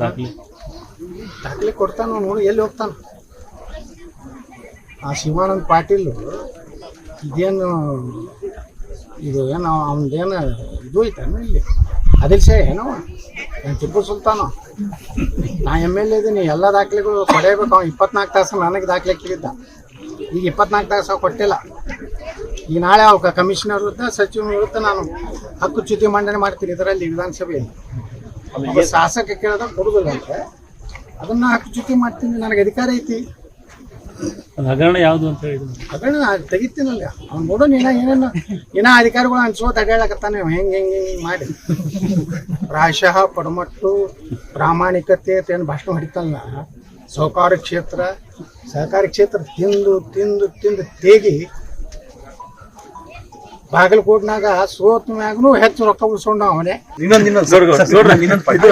ದಾಖಲೆ. ದಾಖಲೆ ಕೊಡ್ತಾನ ನೋಡಿ, ಎಲ್ಲಿ ಹೋಗ್ತಾನ. ಆ ಶಿವಾನಂದ್ ಪಾಟೀಲ್ ಇದೇನು, ಇದು ಏನು ಅವನದೇನು ಇದು ಐತನ ಇಲ್ಲಿ? ಅದಿಲ್ ಸೇ ಏನೋ? ನಾನು ಟಿಪ್ಪು ಸುಲ್ತಾನ? ನಾ ಎಂ ಎಲ್ ಇದ್ದೀನಿ ಎಲ್ಲ ದಾಖಲೆಗಳು ಕೊಡೇಬೇಕು ಅವ್ನು ಇಪ್ಪತ್ನಾಲ್ಕು ತಾಸು ನನಗೆ ದಾಖಲೆ ಕೇಳಿದ್ದ. ಈಗ ಇಪ್ಪತ್ನಾಲ್ಕು ತಾಸು ಕೊಟ್ಟಿಲ್ಲ. ಈಗ ನಾಳೆ ಅವ ಕಮಿಷನರ್ ವಿರುದ್ಧ, ಸಚಿವನ ವಿರುದ್ಧ ನಾನು ಹಕ್ಕು ಚ್ಯುತಿ ಮಂಡನೆ ಮಾಡ್ತೀನಿ ಇದರಲ್ಲಿ ವಿಧಾನಸಭೆಯಲ್ಲಿ. ಶಾಸಕ ಕೇಳಿದಾಗ ಕೊಡುದಿಲ್ಲ ಅಂದ್ರೆ ಅದನ್ನ ಹಕ್ಕು ಚುಕ್ಕಿ ಮಾಡ್ತೀನಿ ನನಗೆ ಅಧಿಕಾರ ಐತಿ. ಹಗರಣ ಯಾವುದು ಅಂತ ಹೇಳಿದ್ರು? ಹಗರಣ ತೆಗಿತೀನಲ್ಲ ಅವ್ನು ನೋಡೋ ನೀನ ಏನೇನು ಏನ ಅಧಿಕಾರಿಗಳು ಅನ್ಸೋತ್ ಅಡ್ಯಾಳಕತ್ತಾನೆ ಹೆಂಗ್ ಹೆಂಗ್ ಹೆಂಗ್ ಮಾಡಿ. ಪ್ರಾಯಶಃ ಪಡಮಟ್ಟು ಪ್ರಾಮಾಣಿಕತೆ ಅಂತ ಏನು ಭಾಷಣ ಹೊಡಿತಲ್ಲ ಸಹಕಾರ ಕ್ಷೇತ್ರ ಸಹಕಾರಿ ಕ್ಷೇತ್ರ ತಿಂದು ತಿಂದು ತಿಂದು ತೇಗಿ ಬಾಗಲಕೋಟ್ನಾಗ ಸೋತ್ ಮ್ಯಾಗನು ಹೆಚ್ಚು ರೊಕ್ಕ ಉಳಿಸೋಣ ಅವನೇ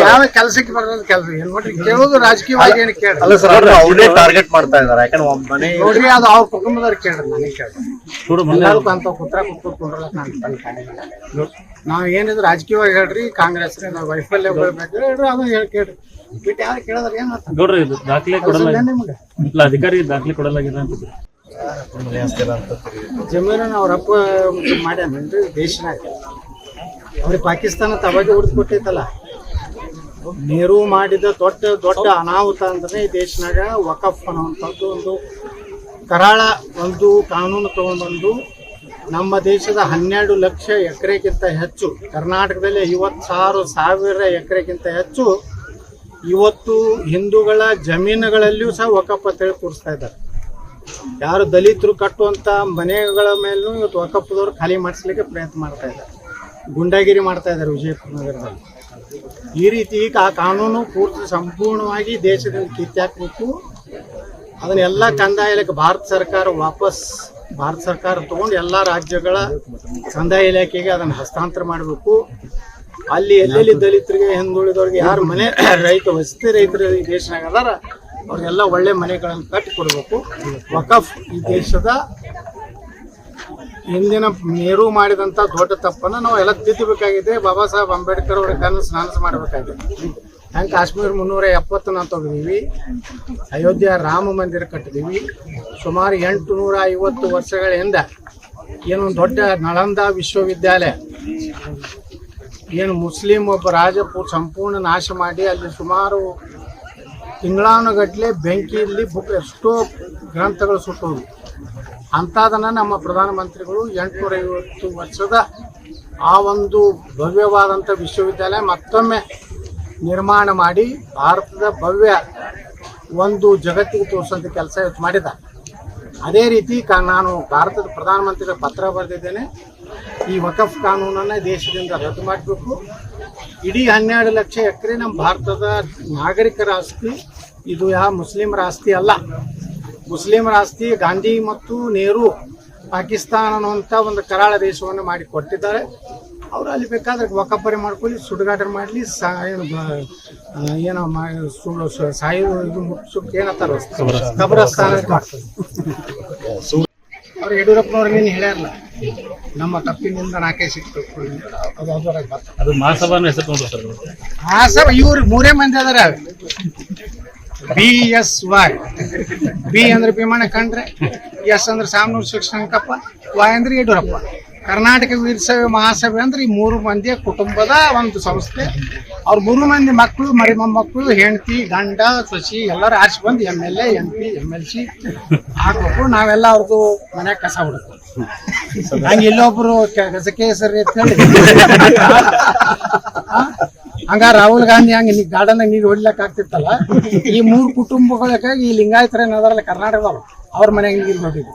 ಯಾವ ಕೆಲಸಕ್ಕೆ ಬರೋದ್ ಕೆಲಸ ಏನ್ ನೋಡ್ರಿ ಕೇಳೋದು ರಾಜಕೀಯವಾಗಿ ಏನು ಕೇಳಿ ಅಲ್ಲ ಸರ್ ಅವನೇ ಟಾರ್ಗೆಟ್ ಮಾಡ್ತಾ ಇದಾರೆ. ಯಾಕಂದ್ರೆ ಒಬ್ಬ ನೋಡ್ರಿ ಅದು ಅವ್ರ ಕುಟುಂಬದವ್ರು ಕೇಳ್ರಿ ನನಗೆ ಕೇಳ್ರಿ. ಅಂತ ಕುತ್ರ ಕುತ್ಕೊಂಡ್ರಲ್ಲ ನಾನು ನಾವು ಏನಿದ್ರು ರಾಜಕೀಯವಾಗಿ ಹೇಳ್ರಿ ಕಾಂಗ್ರೆಸ್ ನಾವು ವೈಫಲ್ಯ ಬರ್ಬೇಕು ಹೇಳ್ರಿ ಅದು ಹೇಳಿ ಕೇಳ್ರಿ. ಬಿಟ್ಟು ಯಾರು ಕೇಳಿದ್ರೆ ಏನ್ ಇದು ದಾಖಲೆ ಕೊಡಲ್ಲ ನಿಮ್ಗೆ? ಇಲ್ಲ ಅಧಿಕಾರಿಗೆ ದಾಖಲೆ ಕೊಡಲಾಗಿದೆ ಅಂತ ಜಮೀರನ್ನ ಅವ್ರ ಅಪ್ಪ ದೇಶನಾಗ ಅವ್ರಿಗೆ ಪಾಕಿಸ್ತಾನ ತಬಾಗಿ ಹೊಡೆದು ಕೊಟ್ಟೈತಲ್ಲ ನೆಹರು ಮಾಡಿದ ದೊಡ್ಡ ದೊಡ್ಡ ಅನಾಹುತ ಅಂದ್ರೆ ಈ ದೇಶನಾಗ ವಕಫ್ ಅನ್ನುವಂಥದ್ದು ಒಂದು ಕರಾಳ ಒಂದು ಕಾನೂನು ತಗೊಂಡ್ಬಂದು ನಮ್ಮ ದೇಶದ ಹನ್ನೆರಡು ಲಕ್ಷ ಎಕರೆಗಿಂತ ಹೆಚ್ಚು, ಕರ್ನಾಟಕದಲ್ಲಿ ಐವತ್ತಾರು ಸಾವಿರ ಎಕರೆಗಿಂತ ಹೆಚ್ಚು ಇವತ್ತು ಹಿಂದೂಗಳ ಜಮೀನುಗಳಲ್ಲಿಯೂ ಸಹ ವಕಫ್ ತಿಳ್ಕೊಡಿಸ್ತಾ ಇದ್ದಾರೆ. ಯಾರು ದಲಿತರು ಕಟ್ಟುವಂತ ಮನೆಗಳ ಮೇಲೂ ಇವತ್ತು ವಕಫದವ್ರು ಖಾಲಿ ಮಾಡಿಸ್ಲಿಕ್ಕೆ ಪ್ರಯತ್ನ ಮಾಡ್ತಾ ಇದ್ದಾರೆ. ಗುಂಡಾಗಿರಿ ಮಾಡ್ತಾ ಇದ್ದಾರೆ ವಿಜಯಪುರ ನಗರದಲ್ಲಿ ಈ ರೀತಿ ಈಗ ಆ ಕಾನೂನು ಪೂರ್ತಿ ಸಂಪೂರ್ಣವಾಗಿ ದೇಶದಲ್ಲಿ ಕಿತ್ತಾಕಬೇಕು ಅದನ್ನೆಲ್ಲ ಕಂದಾಯ ಇಲಾಖೆ, ಭಾರತ ಸರ್ಕಾರ ವಾಪಸ್ ಭಾರತ ಸರ್ಕಾರ ತಗೊಂಡು ಎಲ್ಲ ರಾಜ್ಯಗಳ ಕಂದಾಯ ಇಲಾಖೆಗೆ ಅದನ್ನು ಹಸ್ತಾಂತರ ಮಾಡಬೇಕು. ಅಲ್ಲಿ ಎಲ್ಲೆಲ್ಲಿ ದಲಿತರಿಗೆ ಹಿಂದುಳಿದವ್ರಿಗೆ ಯಾರು ಮನೆ, ರೈತ, ವಸತಿ ರೈತರು ಈ ದೇಶನಾಗ ಅವ್ರಿಗೆಲ್ಲ ಒಳ್ಳೆ ಮನೆಗಳನ್ನು ಕಟ್ಟಿ ಕೊಡಬೇಕು. ವಕಫ್ ಈ ದೇಶದ ಹಿಂದಿನ ನೆಹರು ಮಾಡಿದಂತ ದೊಡ್ಡ ತಪ್ಪನ್ನ ನಾವು ಎಲ್ಲ ತಿದ್ದಬೇಕಾಗಿದೆ. ಬಾಬಾ ಸಾಹೇಬ್ ಅಂಬೇಡ್ಕರ್ ಅವ್ರಿಗೆ ಕನಸು ಸ್ನಾನ ಮಾಡಬೇಕಾಗಿದೆ. ಹಂಗೆ ಕಾಶ್ಮೀರ ಮುನ್ನೂರ ಎಪ್ಪತ್ತನ್ನ ತೆಗೆದೀವಿ ಅಯೋಧ್ಯೆ ರಾಮ ಮಂದಿರ ಕಟ್ಟಿದೀವಿ ಸುಮಾರು ಎಂಟು ನೂರ ಐವತ್ತು ವರ್ಷಗಳ ಹಿಂದೆ ಏನು ದೊಡ್ಡ ನಳಂದ ವಿಶ್ವವಿದ್ಯಾಲಯ. ಏನು ಮುಸ್ಲಿಂ ಒಬ್ಬ ರಾಜಪೂ ಸಂಪೂರ್ಣ ನಾಶ ಮಾಡಿ ಅಲ್ಲಿ ಸುಮಾರು ತಿಂಗಳಾನುಗಟ್ಲೆ ಬೆಂಕಿಯಲ್ಲಿ ಬುಕ್ ಎಷ್ಟೋ ಗ್ರಂಥಗಳು ಸುಟ್ಟೋದು ಅಂಥದನ್ನು ನಮ್ಮ ಪ್ರಧಾನಮಂತ್ರಿಗಳು ಎಂಟುನೂರೈವತ್ತು ವರ್ಷದ ಆ ಒಂದು ಭವ್ಯವಾದಂಥ ವಿಶ್ವವಿದ್ಯಾಲಯ ಮತ್ತೊಮ್ಮೆ ನಿರ್ಮಾಣ ಮಾಡಿ ಭಾರತದ ಭವ್ಯ ಒಂದು ಜಗತ್ತಿಗೆ ತೋರಿಸುವಂಥ ಕೆಲಸ ಇವತ್ತು ಮಾಡಿದ. ಅದೇ ರೀತಿ ನಾನು ಭಾರತದ ಪ್ರಧಾನಮಂತ್ರಿಗಳ ಪತ್ರ ಬರೆದಿದ್ದೇನೆ. ಈ ವಕಫ್ ಕಾನೂನನ್ನು ದೇಶದಿಂದ ರದ್ದು ಮಾಡಬೇಕು. ಇಡೀ ಹನ್ನೆರಡು ಲಕ್ಷ ಎಕರೆ ನಮ್ಮ ಭಾರತದ ನಾಗರಿಕರ ಆಸ್ತಿ. ಇದು ಯಾವ ಮುಸ್ಲಿಮರ ಆಸ್ತಿ ಅಲ್ಲ. ಮುಸ್ಲಿಮರ ಆಸ್ತಿ ಗಾಂಧಿ ಮತ್ತು ನೆಹರು ಪಾಕಿಸ್ತಾನ ಅನ್ನುವಂಥ ಒಂದು ಕರಾಳ ದೇಶವನ್ನು ಮಾಡಿ ಕೊಟ್ಟಿದ್ದಾರೆ ಅವರು ಅಲ್ಲಿ ಬೇಕಾದ್ರೆ ಒಕ್ಕಪ್ಪರೆ ಮಾಡ್ಕೊಳ್ಳಿ ಸುಡುಗಾಟ ಮಾಡಲಿ ಸಾ ಏನು ಏನೋ ಸುಳ್ಳು ಸಾಯು ಇದು ಏನತ್ತಾರ ಕಬ್ರಸ್ತಾನ ಮಾಡ್ತಾರೆ. ಅವ್ರು ಯಡಿಯೂರಪ್ಪನವ್ರು ನೀನು ಹೇಳ್ಯಾರಲ್ಲ. ನಮ್ಮ ತಪ್ಪಿನಿಂದ ನಾಲ್ಕೇ ಸಿಕ್ತು? ಅದು ಮಹಾಸಭಾನ ಹೆಸರು ಸರ್ ಇವ್ರು ಮೂರೇ ಮಂದಿ ಅದಾರ ಬಿ ಎಸ್ ವೈ ಬಿ ಅಂದ್ರೆ ಭೀಮಣ್ಣ ಕಂಡ್ರೆ ಎಸ್ ಅಂದ್ರೆ ಸಾಮನೂರು ಶಿಕ್ಷಣಕಪ್ಪ ವೈ ಅಂದ್ರೆ ಯಡಿಯೂರಪ್ಪ. ಕರ್ನಾಟಕ ವೀರಸಭೆ ಮಹಾಸಭೆ ಅಂದ್ರೆ ಈ ಮೂರು ಮಂದಿಯ ಕುಟುಂಬದ ಒಂದು ಸಂಸ್ಥೆ. ಅವ್ರ ಮೂರು ಮಂದಿ ಮಕ್ಕಳು ಮರಿ ಮೊಮ್ಮಕ್ಕಳು, ಹೆಂಡತಿ, ಗಂಡ, ಸಸಿ, ಎಲ್ಲರೂ ಆರಿಸಿ ಬಂದು M L A M P M L C ಹಾಕ್ಬೇಕು. ನಾವೆಲ್ಲ ಅವ್ರದ್ದು ಮನೆ ಕಸ ಬಿಡ್ಬೇಕು ಹಂಗೆ ಇಲ್ಲೊಬ್ರು ಸರಿ ಅಂತ ಹೇಳಿ? ಹಂಗ ರಾಹುಲ್ ಗಾಂಧಿ ಹಂಗ ನೀ ಗಾರ್ಡನ್ ನೀರು ಹೊಡ್ಲಕ್ ಆಗ್ತಿತ್ತಲ್ಲ? ಈ ಮೂರು ಕುಟುಂಬಗಳಿಗಾಗಿ ಈ ಲಿಂಗಾಯತರ ಏನಾದ್ರಲ್ಲ ಕರ್ನಾಟಕದವ್ರು ಅವ್ರ ಮನೆಗೆ ನೀರು ಹೊಡಿದ್ರು